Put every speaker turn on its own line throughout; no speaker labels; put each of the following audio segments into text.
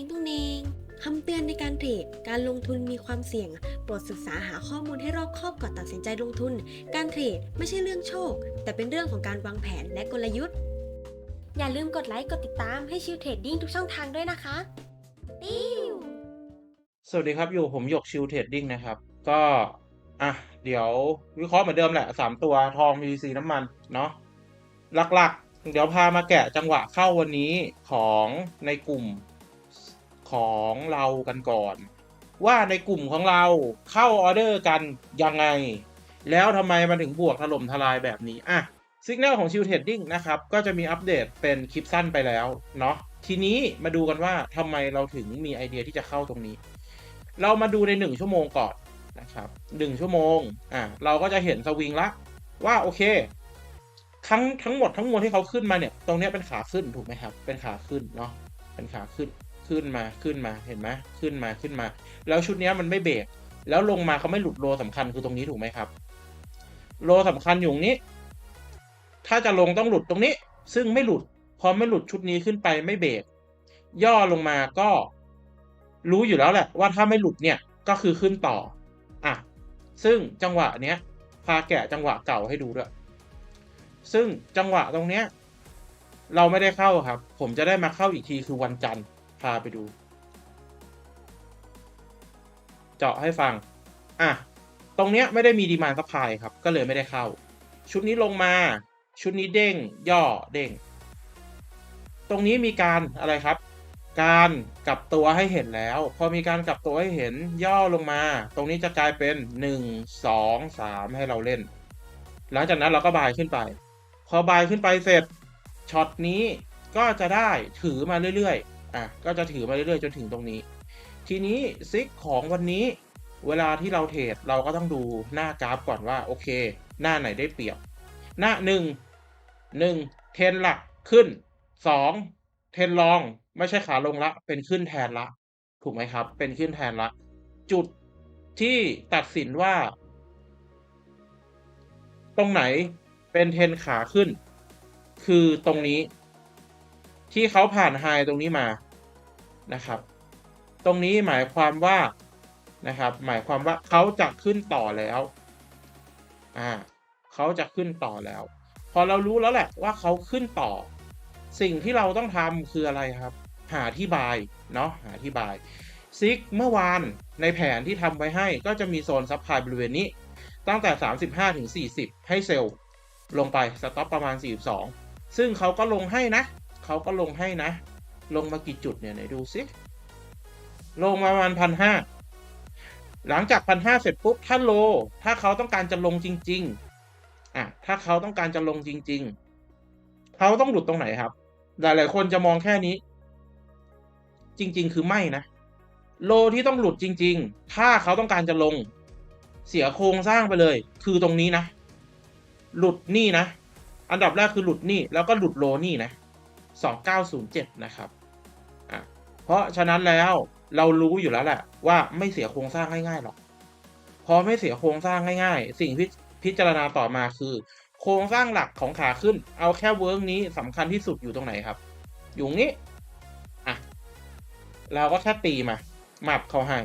งตุ้งเนงคำเตือนในการเทรด การลงทุนมีความเสี่ยง โปรดศึกษาหาข้อมูลให้รอบคอบก่อนตัดสินใจลงทุน การเทรดไม่ใช่เรื่องโชค แต่เป็นเรื่องของการวางแผนและกลยุทธ์ อย่าลืมกดไลค์ กดติดตามให้ชิวเทรดดิ้งทุกช่องทางด้วยนะคะติว
สวัสดีครับ อยู่ผมหยกชิวเทรดดิ้งนะครับ ก็อะเดี๋ยววิเคราะห์เหมือนเดิมแหละสามตัวทอง PVC น้ำมันเนาะหลักๆ เดี๋ยวพามาแกะจังหวะเข้าวันนี้ของในกลุ่ม ของเรากันก่อน ว่าในกลุ่มของเราเข้าออเดอร์กันยังไง แล้วทำไมมันถึงบวกถล่มทลายแบบนี้อะสิกแนลของชิวเทรดดิ้งนะครับ ก็จะมีอัปเดตเป็นคลิปสั้นไปแล้วเนาะทีนี้มาดูกันว่าทำไมเราถึงมีไอเดียที่จะเข้าตรงนี้ เรามาดูในหนึ่งชั่วโมงก่อนนะครับหนึ่งชั่วโมงอะเราก็จะเห็นสวิงละว่าโอเค ทั้งทั้งหมดทั้งมวลที่เขาขึ้นมาเนี่ย ตรงนี้เป็นขาขึ้นถูกไหมครับ เป็นขาขึ้นเนาะเป็นขาขึ้น ขึ้นมาขึ้นมาเห็นไหมขึ้นมาขึ้นมา แล้วชุดนี้มันไม่เบรกแล้วลงมาเขาไม่หลุดโลสำคัญคือตรงนี้ถูกไหมครับ โลสำคัญอยู่ตรงนี้ ถ้าจะลงต้องหลุดตรงนี้ ซึ่งไม่หลุดพอไม่หลุดชุดนี้ขึ้นไปไม่เบรกย่อลงมาก็รู้อยู่แล้วแหละว่าถ้าไม่หลุดเนี่ยก็คือขึ้นต่ออะซึ่งจังหวะเนี้ยพาแกะจังหวะเก่าให้ดูด้วย ซึ่งจังหวะตรงเนี้ยเราไม่ได้เข้าครับ ผมจะได้มาเข้าอีกทีคือวันจันทร์ พาไปดู เจาะให้ฟัง อะ ตรงเนี้ยไม่ได้มีดีมานซัพพลายครับ ก็เลยไม่ได้เข้า ชุดนี้ลงมา ชุดนี้เด้ง ย่อเด้ง ตรงนี้มีการอะไรครับ การกลับตัวให้เห็นแล้ว พอมีการกลับตัวให้เห็นย่อลงมา ตรงนี้จะกลายเป็นหนึ่งสองสามให้เราเล่น หลังจากนั้นเราก็บายขึ้นไป พอบายขึ้นไปเสร็จช็อตนี้ก็จะได้ถือมาเรื่อยๆ อะก็จะถือมาเรื่อยๆจนถึงตรงนี้ ทีนี้ซิกของวันนี้ เวลาที่เราเทรดเราก็ต้องดูหน้ากราฟก่อนว่าโอเค หน้าไหนได้เปรียบ หน้าหนึ่งหนึ่งเทนหลักขึ้นสองเทนรองไม่ใช่ขาลงละ เป็นขึ้นแทนละ ถูกไหมครับ เป็นขึ้นแทนละ จุดที่ตัดสินว่า ตรงไหนเป็นเทนขาขึ้น คือตรงนี้ ที่เขาผ่านไฮตรงนี้มา นะครับ ตรงนี้หมายความว่านะครับ หมายความว่าเขาจะขึ้นต่อแล้วอ่าเขาจะขึ้นต่อแล้ว พอเรารู้แล้วแหละว่าเขาขึ้นต่อ สิ่งที่เราต้องทำคืออะไรครับ หาที่บายเนาะหาที่บายซิกเมื่อวานในแผนที่ทำไว้ให้ก็จะมีโซนซับพลายบริเวณนี้ ตั้งแต่ 35ถึง40 ให้เซลล์ลงไปสต็อปประมาณ 42 ซึ่งเขาก็ลงให้นะ เขาก็ลงให้นะ ลงมากี่จุดเนี่ยไหนดูซิลงมาประมาณพันห้าหลังจากพันห้าเสร็จปุ๊บถ้าโล ถ้าเขาต้องการจะลงจริง ๆอะถ้าเขาต้องการจะลงจริง ๆ เขาต้องหลุดตรงไหนครับ หลายๆคนจะมองแค่นี้ จริง ๆ คือไม่นะ โลที่ต้องหลุดจริง ๆ ถ้าเขาต้องการจะลง เสียโครงสร้างไปเลย คือตรงนี้นะ หลุดนี่นะ อันดับแรกคือหลุดนี่แล้วก็หลุดโลนี่นะ 2907 นะครับ เพราะฉะนั้นแล้วเรารู้อยู่แล้วแหละว่าไม่เสียโครงสร้างง่ายๆหรอกพอไม่เสียโครงสร้างง่ายๆ สิ่งที่พิจารณาต่อมาคือ โครงสร้างหลักของขาขึ้น เอาแค่เวิร์กนี้สำคัญที่สุดอยู่ตรงไหนครับ อยู่นี้อะเราก็แค่ตีมาหมับเขาให้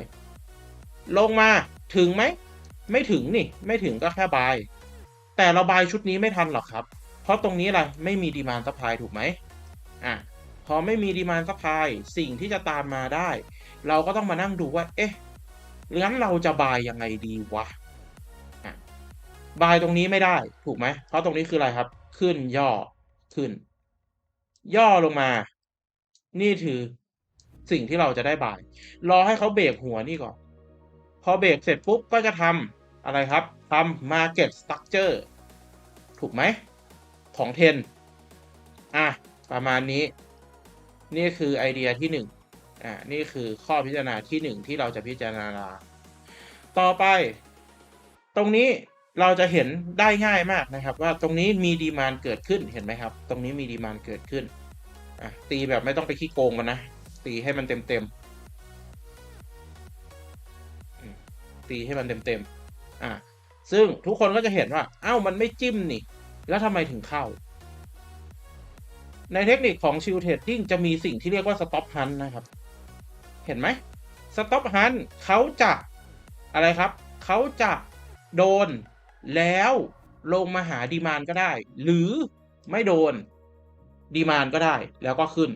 ลงมาถึงไหม ไม่ถึงนี่ ไม่ถึงก็แค่บาย แต่เราบายชุดนี้ไม่ทันหรอกครับ เพราะตรงนี้อะไรไม่มีดีมานซัพพลายถูกไหมอะ พอไม่มีดีมานซัพพลายสิ่งที่จะตามมาได้ เราก็ต้องมานั่งดูว่า เอ๊ะงั้นเราจะบายยังไงดีวะบายตรงนี้ไม่ได้ถูกไหม เพราะตรงนี้คืออะไรครับ ขึ้นย่อขึ้น ย่อลงมา นี่คือสิ่งที่เราจะได้บาย รอให้เขาเบรกหัวนี่ก่อน พอเบรกเสร็จปุ๊บก็จะทำอะไรครับทำ market structure ถูกไหม ของเทน อะ ประมาณนี้ นี่คือไอเดียที่หนึ่งอ่า นี่คือข้อพิจารณาที่หนึ่งที่เราจะพิจารณา ต่อไป ตรงนี้เราจะเห็นได้ง่ายมากนะครับ ว่าตรงนี้มีดีมานเกิดขึ้นเห็นไหมครับ ตรงนี้มีดีมานเกิดขึ้นอะตีแบบไม่ต้องไปขี้โกงกันนะ ตีให้มันเต็มเต็มตีให้มันเต็มเต็มอะซึ่งทุกคนก็จะเห็นว่า เอ้ามันไม่จิ้มนี่ แล้วทำไมถึงเข้า ในเทคนิคของชิลเทรดดิ้งจะมีสิ่งที่เรียกว่า stop hunt นะครับ เห็นไหม stop hunt เขาจะอะไรครับ เขาจะโดนแล้วลงมาหาดีมานก็ได้ หรือไม่โดนดีมานก็ได้แล้วก็ขึ้น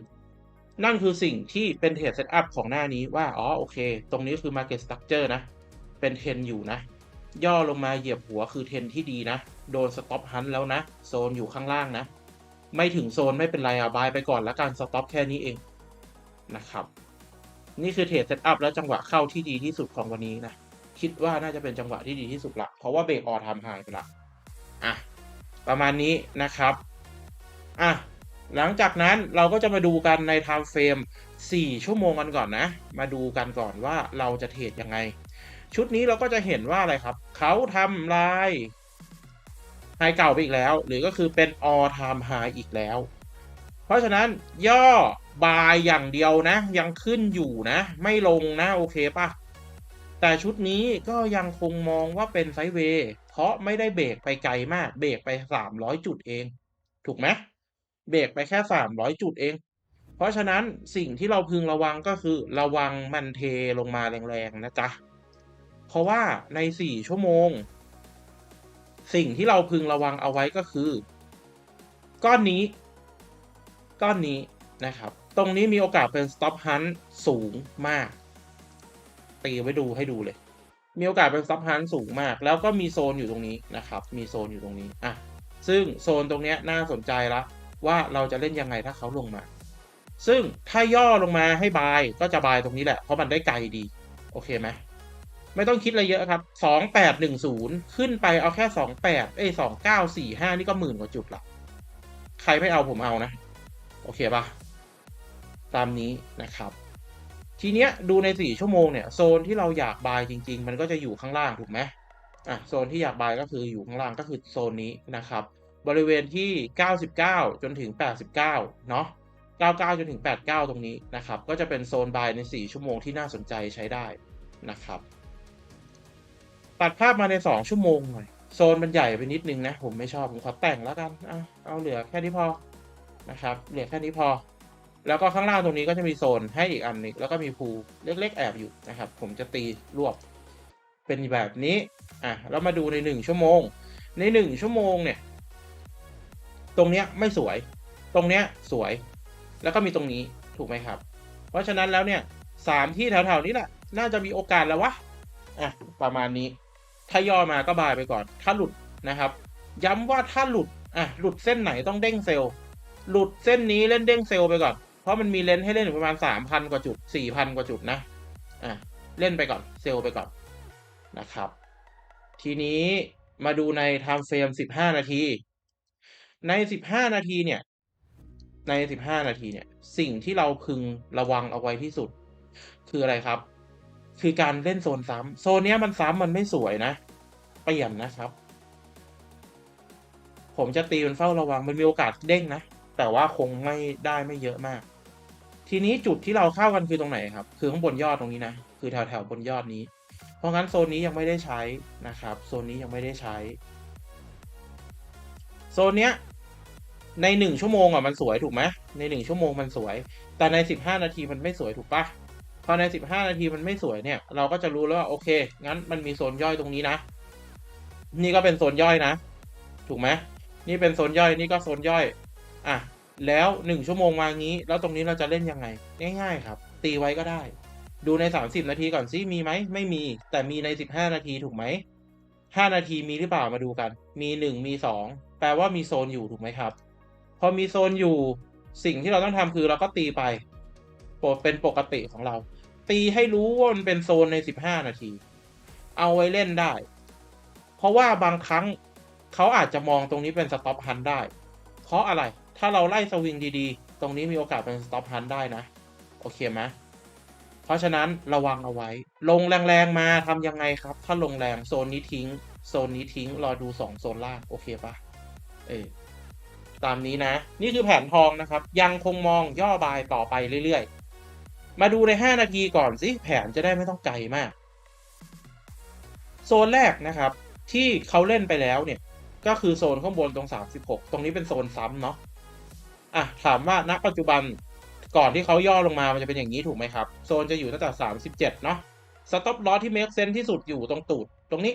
นั่นคือสิ่งที่เป็นเทรดเซตอัพของหน้านี้ว่า อ๋อ โอเค ตรงนี้คือ Market Structure นะ เป็นเทรนอยู่นะ ย่อลงมาเหยียบหัวคือเทรนที่ดีนะ โดนสต็อปฮันแล้วนะ โซนอยู่ข้างล่างนะ ไม่ถึงโซนไม่เป็นไรอะบายไปก่อนแล้วกันสต็อปแค่นี้เองนะครับ นี่คือเทรดเซตอัพแล้วจังหวะเข้าที่ดีที่สุดของวันนี้นะ คิดว่าน่าจะเป็นจังหวะที่ดีที่สุดละ เพราะว่าเบรกออทำหายไปละอะประมาณนี้นะครับอะหลังจากนั้นเราก็จะมาดูกันใน time frame 4ชั่วโมงกันก่อนนะ มาดูกันก่อนว่าเราจะเทรดยังไง ชุดนี้เราก็จะเห็นว่าอะไรครับ เขาทำลาย ไฮเก่าไปอีกแล้ว หรือก็คือเป็น all time high อีกแล้ว เพราะฉะนั้นย่อบายอย่างเดียวนะ ยังขึ้นอยู่นะ ไม่ลงนะ โอเคปะแต่ชุดนี้ก็ยังคงมองว่าเป็นไซด์เวย์เพราะไม่ได้เบรกไปไกลมากเบรกไป 300 จุดเอง ถูกไหมเบรกไปแค่ 300 จุดเอง เพราะฉะนั้นสิ่งที่เราพึงระวังก็คือระวังมันเทลงมาแรงๆนะจ๊ะเพราะว่าใน 4 ชั่วโมง สิ่งที่เราพึงระวังเอาไว้ก็คือ ก้อนนี้ ก้อนนี้นะครับ ตรงนี้มีโอกาสเป็น stop hunt สูงมาก ตีไว้ดูให้ดูเลย มีโอกาสเป็น stop hunt สูงมาก แล้วก็มีโซนอยู่ตรงนี้นะครับ มีโซนอยู่ตรงนี้อะซึ่งโซนตรงนี้น่าสนใจละว่าเราจะเล่นยังไงถ้าเขาลงมา ซึ่งถ้าย่อลงมาให้บายก็จะบายตรงนี้แหละ เพราะมันได้ไกลดี โอเคไหม ไม่ต้องคิดอะไรเยอะครับสองแปดหนึ่งศูนย์ขึ้นไปเอาแค่สองแปดเอ้ยสองเก้าสี่ห้านี่ก็หมื่นกว่าจุดละ ใครไม่เอาผมเอานะ โอเคปะตามนี้นะครับ ทีเนี้ยดูในสี่ชั่วโมงเนี่ย โซนที่เราอยากบายจริง ๆ มันก็จะอยู่ข้างล่างถูกไหมอะ โซนที่อยากบายก็คืออยู่ข้างล่างก็คือโซนนี้นะครับ บริเวณที่ 99 จนถึง 89 เนาะ99 จนถึง 89 ตรงนี้นะครับ ก็จะเป็นโซนบายใน 4 ชั่วโมงที่น่าสนใจใช้ได้นะครับ ตัดภาพมาใน2ชั่วโมงหน่อยโซนมันใหญ่ไปนิดนึงนะ ผมไม่ชอบ ผมขอแต่งแล้วกันอะเอาเหลือแค่นี้พอนะครับ เหลือแค่นี้พอ แล้วก็ข้างล่างตรงนี้ก็จะมีโซนให้อีกอันนึงแล้วก็มีพูเล็กๆ แอบอยู่นะครับ ผมจะตีรวบเป็นแบบนี้อะแล้วมาดูใน 1 ชั่วโมง ใน 1 ชั่วโมงเนี่ย ตรงเนี้ยไม่สวย ตรงเนี้ยสวย แล้วก็มีตรงนี้ถูกไหมครับ เพราะฉะนั้นแล้วเนี่ยสามที่แถวๆนี้แหละน่าจะมีโอกาสแล้ววะอะประมาณนี้ ถ้าย่อมาก็บายไปก่อน ถ้าหลุดนะครับ ย้ำว่าถ้าหลุดอะหลุดเส้นไหนต้องเด้งเซลล์หลุดเส้นนี้เล่นเด้งเซลล์ไปก่อน เพราะมันมีเลนส์ให้เล่นอยู่ประมาณสามพันกว่าจุดสี่พันกว่าจุดนะอะเล่นไปก่อนเซลล์ไปก่อนนะครับ ทีนี้มาดูใน time frame 15 นาที ใน 15 นาทีเนี่ย ใน 15 นาทีเนี่ย สิ่งที่เราพึงระวังเอาไว้ที่สุด คืออะไรครับ คือการเล่นโซนซ้ำโซนเนี้ยมันซ้ำมันไม่สวยนะ เปลี่ยนนะครับ ผมจะตีมันเฝ้าระวังมันมีโอกาสเด้งนะ แต่ว่าคงไม่ได้ไม่เยอะมาก ทีนี้จุดที่เราเข้ากันคือตรงไหนครับ คือข้างบนยอดตรงนี้นะ คือแถวแถวบนยอดนี้ เพราะงั้นโซนนี้ยังไม่ได้ใช้นะครับ โซนนี้ยังไม่ได้ใช้ โซนเนี้ยในหนึ่งชั่วโมงอะมันสวยถูกไหมในหนึ่งชั่วโมงมันสวย แต่ในสิบห้านาทีมันไม่สวยถูกปะ พอในสิบห้านาทีมันไม่สวยเนี่ย เราก็จะรู้แล้วว่าโอเค งั้นมันมีโซนย่อยตรงนี้นะ นี่ก็เป็นโซนย่อยนะ ถูกไหมนี่เป็นโซนย่อยนี่ก็โซนย่อย อะ แล้วหนึ่งชั่วโมงมางี้ แล้วตรงนี้เราจะเล่นยังไง ง่ายๆครับ ตีไว้ก็ได้ ดูในสามสิบนาทีก่อนซิมีไหมไม่มี แต่มีในสิบห้านาทีถูกไหมห้านาทีมีหรือเปล่ามาดูกัน มีหนึ่งมีสองแปลว่ามีโซนอยู่ถูกไหมครับ พอมีโซนอยู่สิ่งที่เราต้องทำคือเราก็ตีไปโปรเป็นปกติของเรา ตีให้รู้ว่ามันเป็นโซนในสิบห้านาที เอาไว้เล่นได้ เพราะว่าบางครั้งเขาอาจจะมองตรงนี้เป็นสต็อปฮันได้ เพราะอะไร ถ้าเราไล่สวิงดีๆ ตรงนี้มีโอกาสเป็นสต็อปฮันได้นะ โอเคไหมเพราะฉะนั้นระวังเอาไว้ ลงแรงๆมาทำยังไงครับ ถ้าลงแรงโซนนี้ทิ้ง โซนนี้ทิ้ง รอดูสองโซนล่าง โอเคปะเออตามนี้นะ นี่คือแผนทองนะครับ ยังคงมองย่อบายต่อไปเรื่อยๆ มาดูใน 5 นาทีก่อนสิแผนจะได้ไม่ต้องไกลมาก โซนแรกนะครับ ที่เขาเล่นไปแล้วเนี่ย ก็คือโซนข้างบนตรง 36 ตรงนี้เป็นโซนซ้ำเนาะอะถามว่าณปัจจุบันก่อนที่เขาย่อลงมามันจะเป็นอย่างนี้ถูกไหมครับ โซนจะอยู่ตั้งแต่ 37 เนาะสต็อปลอสที่ make sense ที่สุดอยู่ตรงตูด ตรงนี้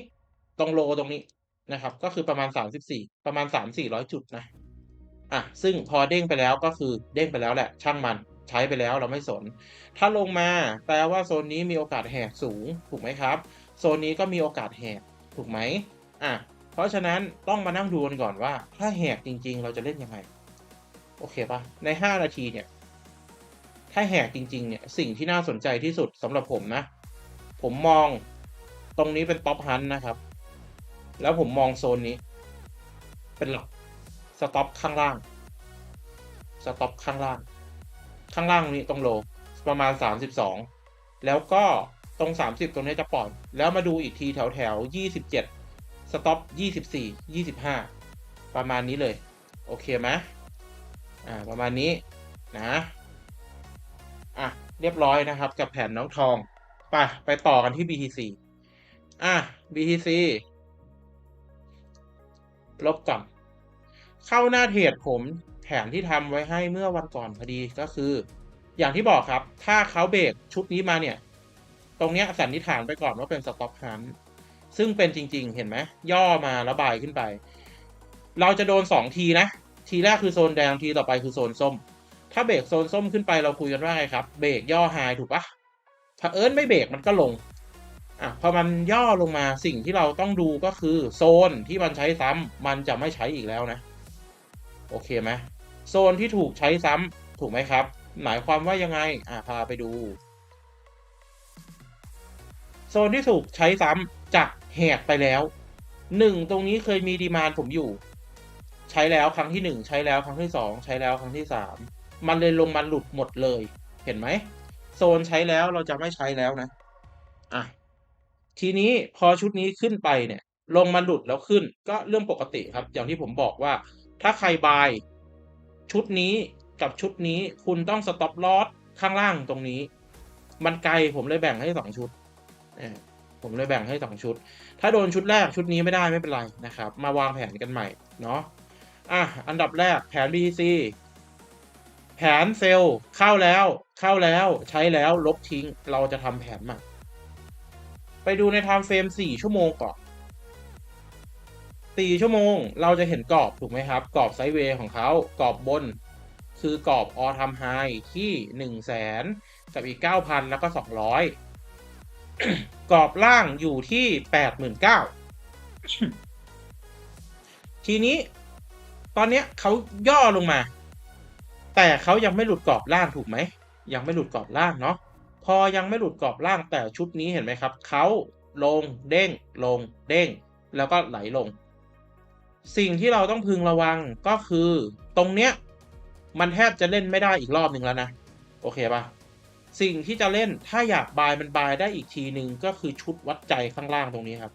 ตรงโลตรงนี้นะครับ ก็คือประมาณ 34 ประมาณ 3-400 จุดนะอะซึ่งพอเด้งไปแล้วก็คือเด้งไปแล้วแหละช่างมัน ใช้ไปแล้วเราไม่สน ถ้าลงมาแปลว่าโซนนี้มีโอกาสแหกสูงถูกไหมครับ โซนนี้ก็มีโอกาสแหกถูกไหมอะเพราะฉะนั้นต้องมานั่งดูกันก่อนว่า ถ้าแหกจริง ๆ เราจะเล่นยังไง โอเคปะใน 5 นาทีเนี่ย ถ้าแหกจริง ๆ เนี่ย สิ่งที่น่าสนใจที่สุดสำหรับผมนะ ผมมองตรงนี้เป็นท็อปฮันนะครับ แล้วผมมองโซนนี้ เป็นหลักสต็อปข้างล่าง สต็อปข้างล่าง ข้างล่างนี้ตรงโลประมาณ 32 แล้วก็ตรง 30 ตรงนี้จะปล่อย แล้วมาดูอีกทีแถวแถว 27 สต็อป 24 25 ประมาณนี้เลย โอเคไหมอ่า ประมาณนี้นะอะ เรียบร้อยนะครับกับแผนน้องทองไปไปต่อกันที่ BTC อะ BTC ลบก่อน เข้าหน้าเทรดผม แผนที่ทำไว้ให้เมื่อวันก่อนพอดีก็คือ อย่างที่บอกครับ ถ้าเขาเบรกชุดนี้มาเนี่ย ตรงเนี้ยสันนิษฐานไปก่อนว่าเป็นสต็อปฮันซึ่งเป็นจริง ๆ เห็นไหมย่อมาแล้วบายขึ้นไป เราจะโดนสองทีนะ ทีแรกคือโซนแดงทีต่อไปคือโซนส้ม ถ้าเบรกโซนส้มขึ้นไปเราคุยกันว่าไงครับ เบรกย่อไฮถูกปะถ้าเอิญไม่เบรกมันก็ลงอะพอมันย่อลงมาสิ่งที่เราต้องดูก็คือโซนที่มันใช้ซ้ำมันจะไม่ใช้อีกแล้วนะ โอเคไหมโซนที่ถูกใช้ซ้ำถูกไหมครับ หมายความว่ายังไงอะพาไปดู โซนที่ถูกใช้ซ้ำจะแหกไปแล้วหนึ่งตรงนี้เคยมีดีมานผมอยู่ ใช้แล้วครั้งที่หนึ่งใช้แล้วครั้งที่สองใช้แล้วครั้งที่สามมันเลยลงมาหลุดหมดเลย เห็นไหมโซนใช้แล้วเราจะไม่ใช้แล้วนะอะทีนี้พอชุดนี้ขึ้นไปเนี่ย ลงมาหลุดแล้วขึ้น ก็เรื่องปกติครับ อย่างที่ผมบอกว่า ถ้าใครบาย ชุดนี้กับชุดนี้คุณต้องสต็อปลอสข้างล่างตรงนี้ มันไกลผมเลยแบ่งให้สองชุดผมเลยแบ่งให้สองชุด ถ้าโดนชุดแรกชุดนี้ไม่ได้ไม่เป็นไรนะครับ มาวางแผนกันใหม่เนาะอะอันดับแรกแผน BTC แผนเซลล์เข้าแล้ว เข้าแล้วใช้แล้วลบทิ้งเราจะทำแผนใหม่ไปดูในไทม์เฟรม4ชั่วโมงก่อน 4 ชั่วโมง เราจะเห็นกรอบถูกไหมครับ กรอบไซด์เวย์ของเขากรอบบน คือกรอบออทำไฮที่ 1 0 0 0 0แสนกับอีก 9,000 แล้วก็ 200 กรอบล่างอยู่ที่ 89,000 ทีนี้ตอนนี้เขาย่อลงมา แต่เขายังไม่หลุดกรอบล่างถูกไหม ยังไม่หลุดกรอบล่างเนาะพอยังไม่หลุดกรอบล่างแต่ชุดนี้เห็นไหมครับเขาลงเด้งลงเด้ง แล้วก็ไหลลง สิ่งที่เราต้องพึงระวังก็คือตรงเนี้ยมันแทบจะเล่นไม่ได้อีกรอบหนึ่งแล้วนะ โอเคปะสิ่งที่จะเล่นถ้าอยากบายมันบายได้อีกทีหนึ่งก็คือชุดวัดใจข้างล่างตรงนี้ครับ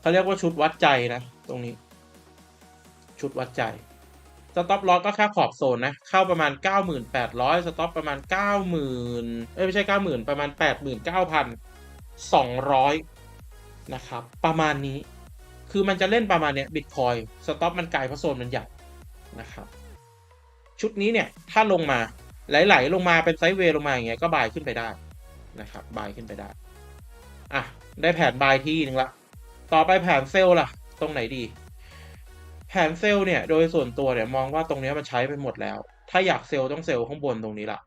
เขาเรียกว่าชุดวัดใจนะ ตรงนี้ ชุดวัดใจสต็อปลอสก็แค่ขอบโซนนะ เข้าประมาณ 9,800 สต็อปประมาณ 90,000เอ้ยไม่ใช่ 90,000 ประมาณ 89,200 นะครับ ประมาณนี้ คือมันจะเล่นประมาณเนี้ยบิตคอยสต็อปมันไกลเพราะโซนมันใหญ่นะครับ ชุดนี้เนี่ย ถ้าลงมาไหลๆลงมาเป็นไซด์เวย์ลงมาอย่างเงี้ยก็บายขึ้นไปได้นะครับบายขึ้นไปได้ อะ ได้แผนบายที่หนึ่งละ ต่อไปแผนเซลล์ล่ะ ตรงไหนดี แผนเซลล์เนี่ย โดยส่วนตัวเนี่ยมองว่าตรงนี้มันใช้ไปหมดแล้ว ถ้าอยากเซลล์ต้องเซลล์ข้างบนตรงนี้ล่ะ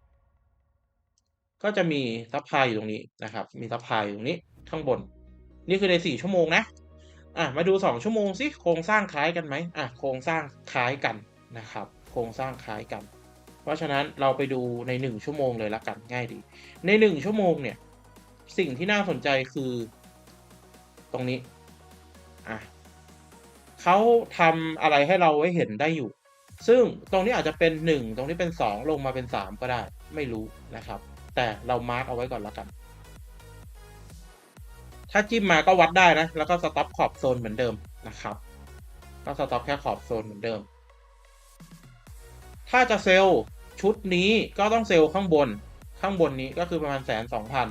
ก็จะมีซัพพลายอยู่ตรงนี้นะครับ มีซัพพลายอยู่ตรงนี้ข้างบน นี่คือในสี่ชั่วโมงนะอะมาดูสองชั่วโมงสิโครงสร้างคล้ายกันไหมอะโครงสร้างคล้ายกันนะครับ โครงสร้างคล้ายกัน เพราะฉะนั้นเราไปดูในหนึ่งชั่วโมงเลยละกันง่ายดี ในหนึ่งชั่วโมงเนี่ยสิ่งที่น่าสนใจคือตรงนี้อะเขาทำอะไรให้เราไว้เห็นได้อยู่ ซึ่งตรงนี้อาจจะเป็นหนึ่งตรงนี้เป็นสองลงมาเป็นสามก็ได้ไม่รู้นะครับ แต่เรามาร์กเอาไว้ก่อนละกัน ถ้าจิ้มมาก็วัดได้นะ แล้วก็สต็อปขอบโซนเหมือนเดิมนะครับ ก็สต็อปแค่ขอบโซนเหมือนเดิม ถ้าจะเซลล์ชุดนี้ก็ต้องเซลล์ข้างบน ข้างบนนี้ก็คือประมาณแสนสองพัน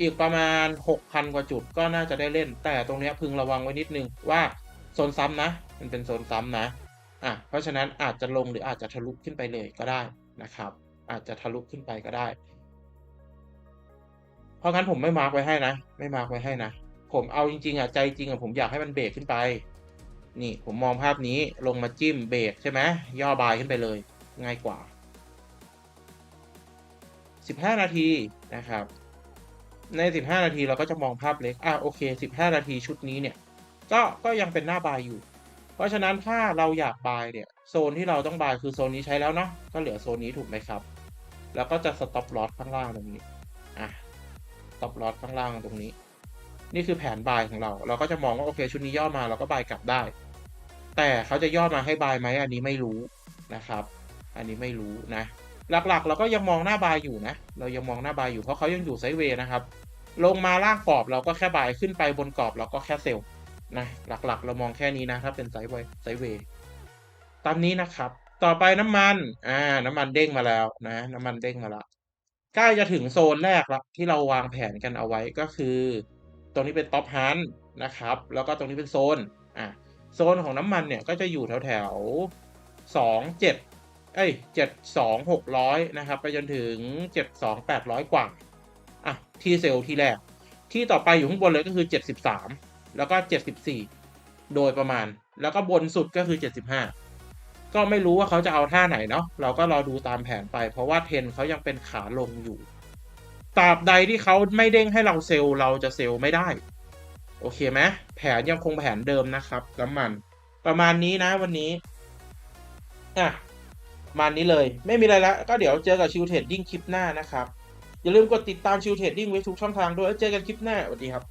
อีกประมาณหกพันกว่าจุดก็น่าจะได้เล่น แต่ตรงนี้พึงระวังไว้นิดนึงว่าโซนซ้ำนะ มันเป็นโซนซ้ำนะ อะ เพราะฉะนั้นอาจจะลงหรืออาจจะทะลุขึ้นไปเลยก็ได้นะครับ อาจจะทะลุขึ้นไปก็ได้ เพราะงั้นผมไม่มาร์กไว้ให้นะ ไม่มาร์กไว้ให้นะ ผมเอาจริง ๆอะใจจริงอะผมอยากให้มันเบรกขึ้นไป นี่ผมมองภาพนี้ลงมาจิ้มเบรกใช่ไหมย่อบายขึ้นไปเลย ง่ายกว่า 15 นาทีนะครับ ใน 15 นาทีเราก็จะมองภาพเล็กอะโอเค 15 นาทีชุดนี้เนี่ย ก็ก็ยังเป็นหน้าบายอยู่ เพราะฉะนั้นถ้าเราอยากบายเนี่ยโซนที่เราต้องบายคือโซนนี้ใช้แล้วเนาะก็เหลือโซนนี้ถูกไหมครับ แล้วก็จะสต็อปลอสข้างล่างตรงนี้อะ ต็อปลอสข้างล่างตรงนี้ นี่คือแผนบายของเรา เราก็จะมองว่า โอเค ชุดนี้ย่อมาเราก็บายกลับได้ แต่เขาจะย่อมาให้บายไหมอันนี้ไม่รู้นะครับ อันนี้ไม่รู้นะ หลักๆ เราก็ยังมองหน้าบายอยู่นะ เรายังมองหน้าบายอยู่เพราะเขายังอยู่ไซด์เวย์นะครับ ลงมาล่างกรอบเราก็แค่บายขึ้นไปบนกรอบเราก็แค่เซลล์นะหลักๆ เรามองแค่นี้นะ ถ้าเป็นไซด์เวย์ไซด์เวย์ตามนี้นะครับ ต่อไปน้ำมัน อ่า น้ำมันเด้งมาแล้วนะ น้ำมันเด้งมาแล้ว ใกล้จะถึงโซนแรกละที่เราวางแผนกันเอาไว้ก็คือ ตรงนี้เป็นท็อปฮันนะครับ แล้วก็ตรงนี้เป็นโซนอะโซนของน้ำมันเนี่ยก็จะอยู่แถวแถวสองเจ็ดเอ้ยเจ็ดสองหกร้อยนะครับ ไปจนถึงเจ็ดสองแปดร้อยกว่าอะที่เซลล์ที่แรก ที่ต่อไปอยู่ข้างบนเลยก็คือเจ็ดสิบสามแล้วก็เจ็ดสิบสี่โดยประมาณ แล้วก็บนสุดก็คือเจ็ดสิบห้า ก็ไม่รู้ว่าเขาจะเอาท่าไหนเนาะเราก็รอดูตามแผนไป เพราะว่าเทนเขายังเป็นขาลงอยู่ตราบใดที่เขาไม่เด้งให้เราเซลล์เราจะเซลล์ไม่ได้ โอเคไหมแผนยังคงแผนเดิมนะครับน้ำมัน ประมาณนี้นะวันนี้อะประมาณนี้เลย ไม่มีอะไรแล้วก็เดี๋ยวเจอกับชิวเทรดดิ้งคลิปหน้านะครับ อย่าลืมกดติดตามชิวเทรดดิ้งไว้ทุกช่องทางด้วยแล้วเจอกันคลิปหน้าสวัสดีครับ